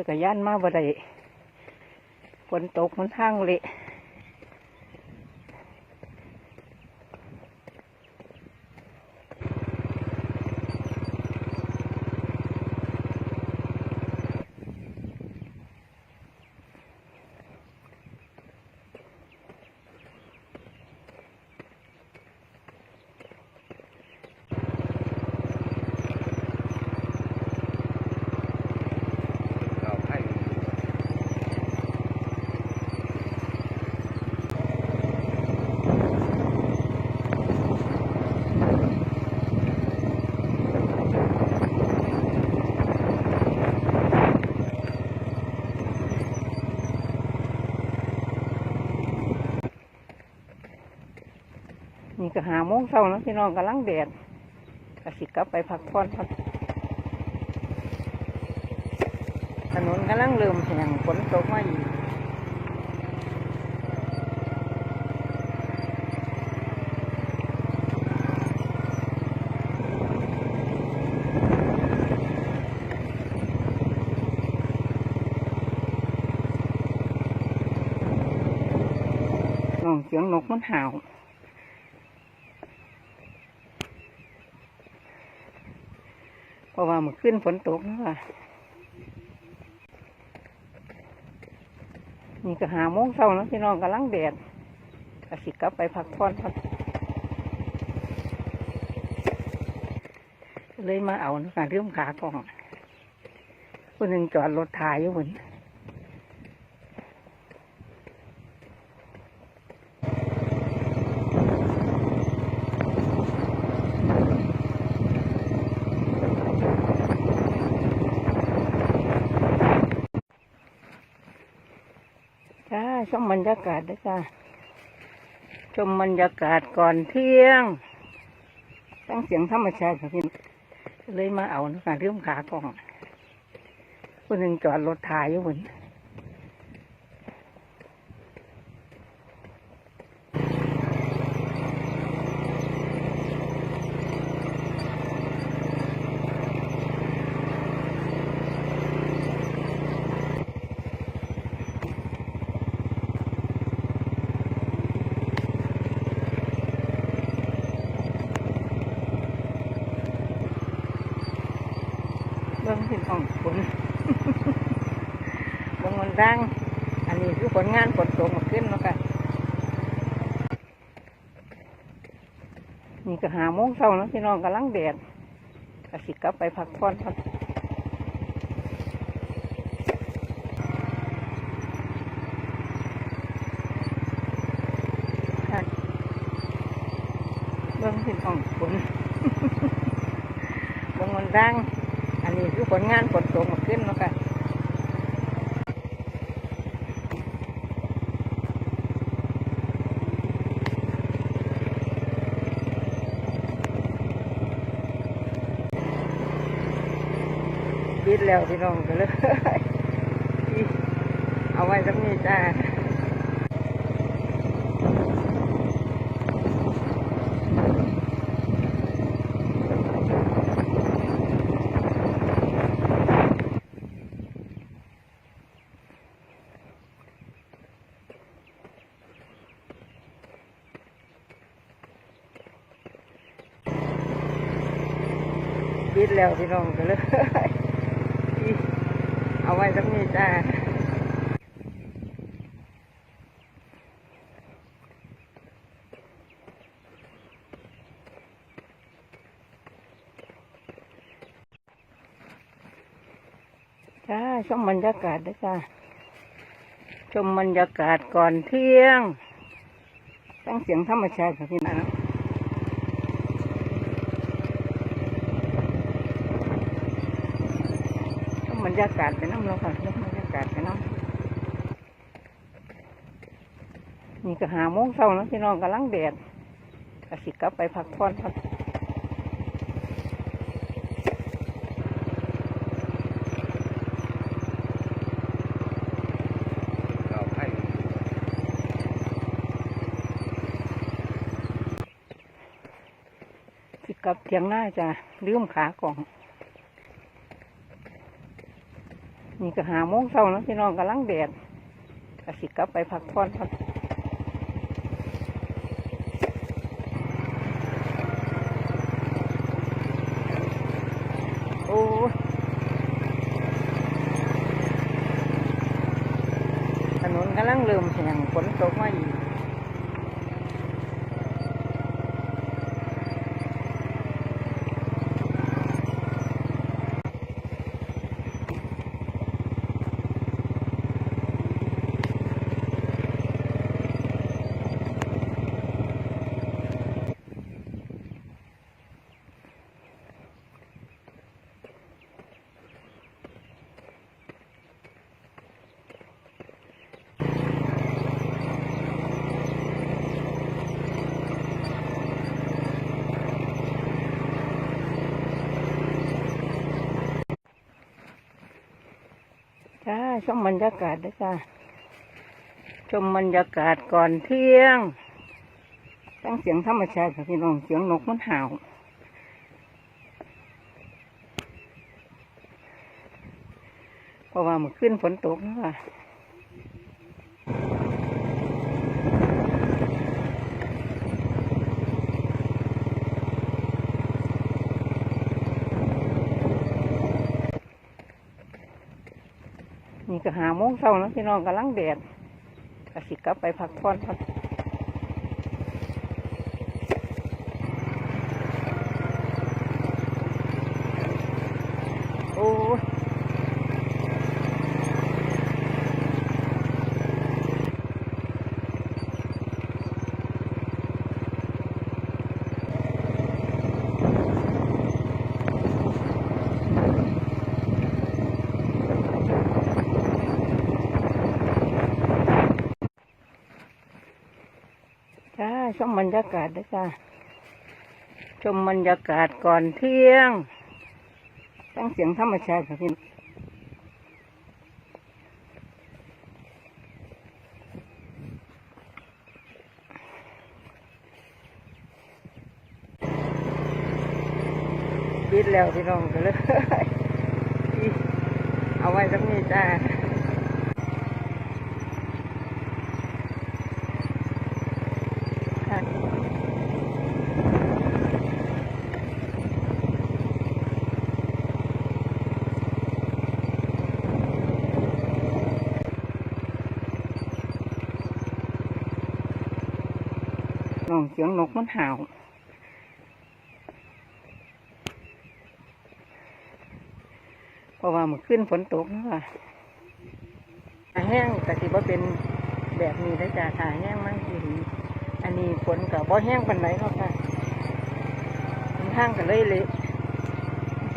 ขี่กับย่านมาบ่ได้ฝนตกมันทางเละ นี่ก็หาโมงเช้าแล้วพี่น้องกำลังแดดก็สิกลับไปพักผ่อนครับถนนกำลังเริ่มแห้งฝนตกมาอีกน้องเสียงนกมันห่าว เพ ราะว่ามันขึ้นฝนตกนะว่านี่ก็หาโมงเช้าแล้วพี่น้องกำลังแดดก็สิกลับไปพักผ่อนครับเลยมาเอานะการเรื่มขากล่องคนหนึ่งจอดรถถ่ายอยู่เหมือน ชมบรรยากาศด้วยจ้าชมบรรยากาศก่อนเที่ยง ตั้งเสียงธรรมชาติครับพี่เลยมาเอานะการเรื่อมขากล่องคนหนึ่งจอดรถถ่ายอยู่เหมือน พี่น้องฝนบางวันดังอันนี้คือผลงานฝนตกมาขึ้นแล้วกันนี่ก็หาโมงเช้าแล้วพี่น้องกำลังแดดก็สิกลับไปพักผ่อนครับค่ะเบิ่งพี่น้องฝนบางวันดัง นี้คือผลงานฝนตกมาขึ้นแล้วกันปิดแล้วพี่น้องก็เลย เอาไว้สักนี้จ้า ปิดแล้วพี่น้องก็เลยเอาไว้สักนี้จ้าจ้าชมบรรยากาศด้วยจ้าชมบรรยากาศก่อนเที่ยงตั้งเสียงธรรมชาติครับพี่น้อง บรรยากาศไปน้ำเราค่ะชมบรรยากาศไปน้ำนี่ก็หาโมงเช้าแล้วพี่น้องกำลังแดดก็สิกลับไปพักผ่อนครับเราให้สิกลับเทียงหน้าจ้ะลืมขากล่อง นี่ก็หาโมงเช้านะพี่น้องกำลังแดดก็สิกลับไปพักผ่อนพักโอ้ถนนกำลังเริ่มแห้งฝนตกมาอีก ชมบรรยากาศด้วยค่ะ ชมบรรยากาศก่อนเที่ยงตั้งเสียงธรรมชาติค่ะพี่น้องเสียงนกมันเห่าเพราะว่าเมื่อขึ้นฝนตกนะค่ะ ก็หาโมงเช้านะพี่น้องกำลังแดดกสิกลับไปพักผ่อนพักโอ้ยจ้า ชมบรรยากาศด้วยจ้าชมบรรยากาศก่อนเที่ยงตั้งเสียงธรรมชาติค่ะพี่น้องปิดแล้วพี่น้องก็เลยเอาไว้ตรงนี้จ้า องเสียงนกมันเห่าเพราะว่ามื่อขึ้นฝนตกนะค่ะถ้าแห้งกะสิบ่าเป็นแบบนี้ได้จาถ้าแห้งมันสิอันนี้ฝนกับบ่แห้งปันไหนหรอกค่ะทางก็เลยเละ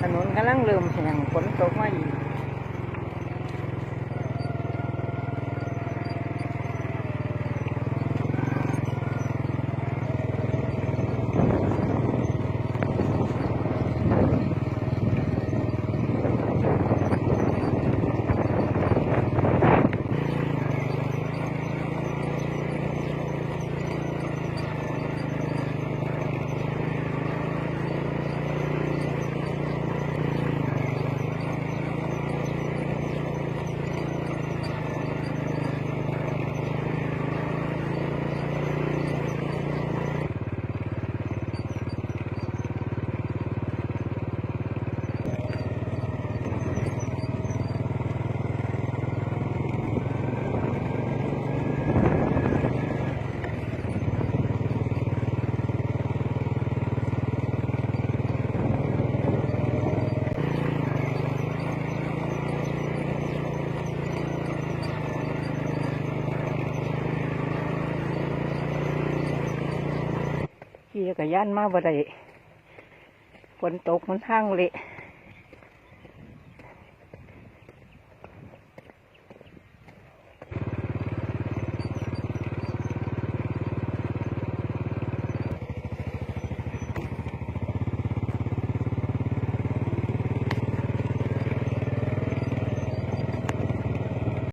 ถนนกำลังเริ่มแห้งฝนตกมาอีก จักรยานมาบ่ได้ฝนตกมันทางเละ